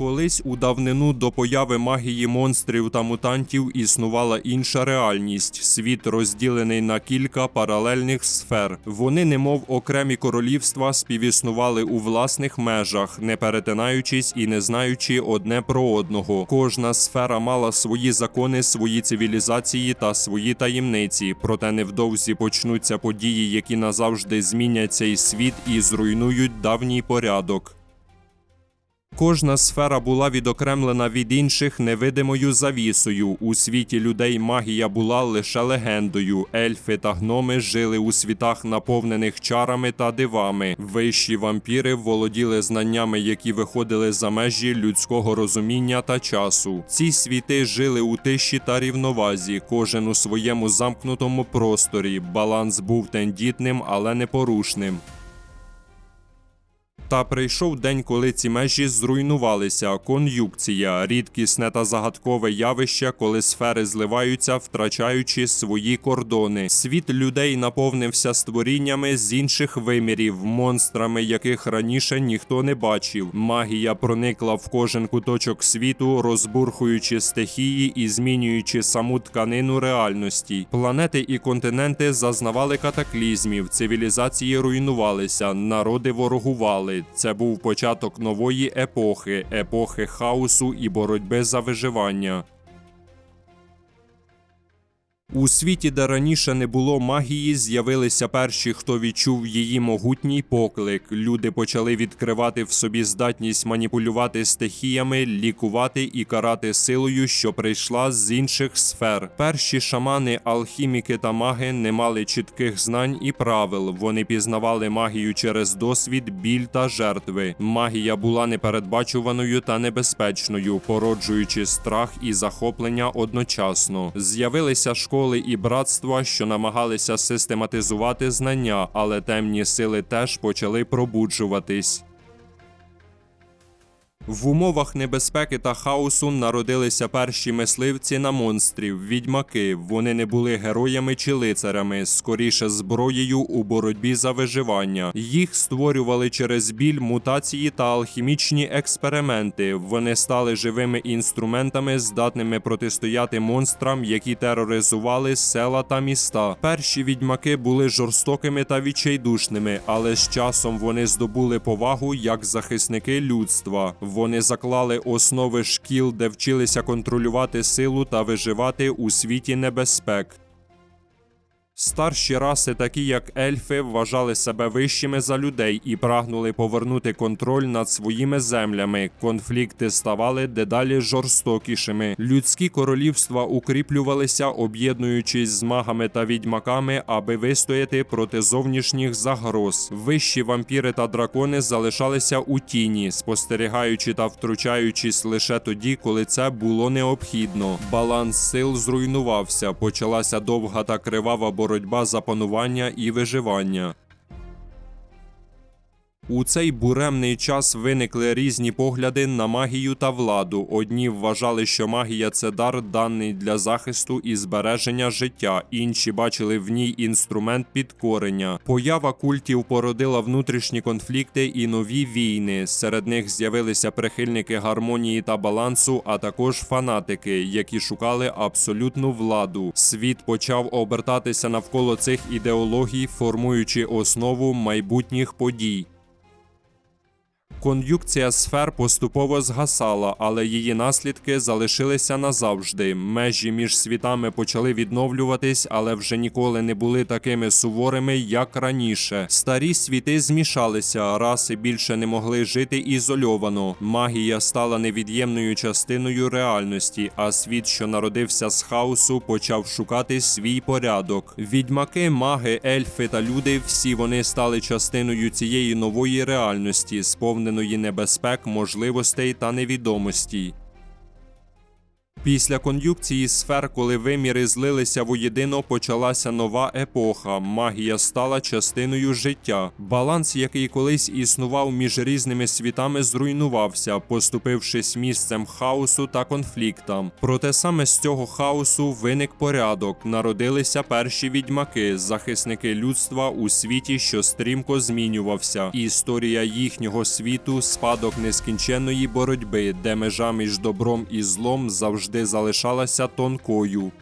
Колись у давнину до появи магії монстрів та мутантів існувала інша реальність світ розділений на кілька паралельних сфер. Вони, немов окремі королівства, співіснували у власних межах, не перетинаючись і не знаючи одне про одного. Кожна сфера мала свої закони, свої цивілізації та свої таємниці. Проте невдовзі почнуться події, які назавжди змінять цей світ і зруйнують давній порядок. Кожна сфера була відокремлена від інших невидимою завісою. У світі людей магія була лише легендою. Ельфи та гноми жили у світах, наповнених чарами та дивами. Вищі вампіри володіли знаннями, які виходили за межі людського розуміння та часу. Ці світи жили у тиші та рівновазі, кожен у своєму замкнутому просторі. Баланс був тендітним, але непорушним. Та прийшов день, коли ці межі зруйнувалися. Кон'юкція рідкісне та загадкове явище, коли сфери зливаються, втрачаючи свої кордони. Світ людей наповнився створіннями з інших вимірів, монстрами, яких раніше ніхто не бачив. Магія проникла в кожен куточок світу, розбурхуючи стихії і змінюючи саму тканину реальності. Планети і континенти зазнавали катаклізмів, цивілізації руйнувалися, народи ворогували. Це був початок нової епохи, епохи хаосу і боротьби за виживання. У світі, де раніше не було магії, з'явилися перші, хто відчув її могутній поклик. Люди почали відкривати в собі здатність маніпулювати стихіями, лікувати і карати силою, що прийшла з інших сфер. Перші шамани, алхіміки та маги не мали чітких знань і правил. Вони пізнавали магію через досвід, біль та жертви. Магія була непередбачуваною та небезпечною, породжуючи страх і захоплення одночасно. З'явилися школи і братства, що намагалися систематизувати знання, але темні сили теж почали пробуджуватись. В умовах небезпеки та хаосу народилися перші мисливці на монстрів, відьмаки. Вони не були героями чи лицарями, скоріше зброєю у боротьбі за виживання. Їх створювали через біль, мутації та алхімічні експерименти. Вони стали живими інструментами, здатними протистояти монстрам, які тероризували села та міста. Перші відьмаки були жорстокими та відчайдушними, але з часом вони здобули повагу як захисники людства. Вони заклали основи шкіл, де вчилися контролювати силу та виживати у світі небезпек. Старші раси, такі як ельфи, вважали себе вищими за людей і прагнули повернути контроль над своїми землями. Конфлікти ставали дедалі жорстокішими. Людські королівства укріплювалися, об'єднуючись з магами та відьмаками, аби вистояти проти зовнішніх загроз. Вищі вампіри та дракони залишалися у тіні, спостерігаючи та втручаючись лише тоді, коли це було необхідно. Баланс сил зруйнувався. Почалася довга та кривава боротьба за панування і виживання. У цей буремний час виникли різні погляди на магію та владу. Одні вважали, що магія це дар, даний для захисту і збереження життя. Інші бачили в ній інструмент підкорення. Поява культів породила внутрішні конфлікти і нові війни. Серед них з'явилися прихильники гармонії та балансу, а також фанатики, які шукали абсолютну владу. Світ почав обертатися навколо цих ідеологій, формуючи основу майбутніх подій. Кон'юкція сфер поступово згасала, але її наслідки залишилися назавжди. Межі між світами почали відновлюватись, але вже ніколи не були такими суворими, як раніше. Старі світи змішалися, раси більше не могли жити ізольовано. Магія стала невід'ємною частиною реальності, а світ, що народився з хаосу, почав шукати свій порядок. Відьмаки, маги, ельфи та люди всі вони стали частиною цієї нової реальності, сповненої небезпек, можливостей та невідомості. Після кон'юкції сфер, коли виміри злилися воєдино, почалася нова епоха. Магія стала частиною життя. Баланс, який колись існував між різними світами, зруйнувався, поступившись місцем хаосу та конфліктам. Проте саме з цього хаосу виник порядок. Народилися перші відьмаки, захисники людства у світі, що стрімко змінювався. Історія їхнього світу спадок нескінченної боротьби, де межа між добром і злом завжди залишалася тонкою.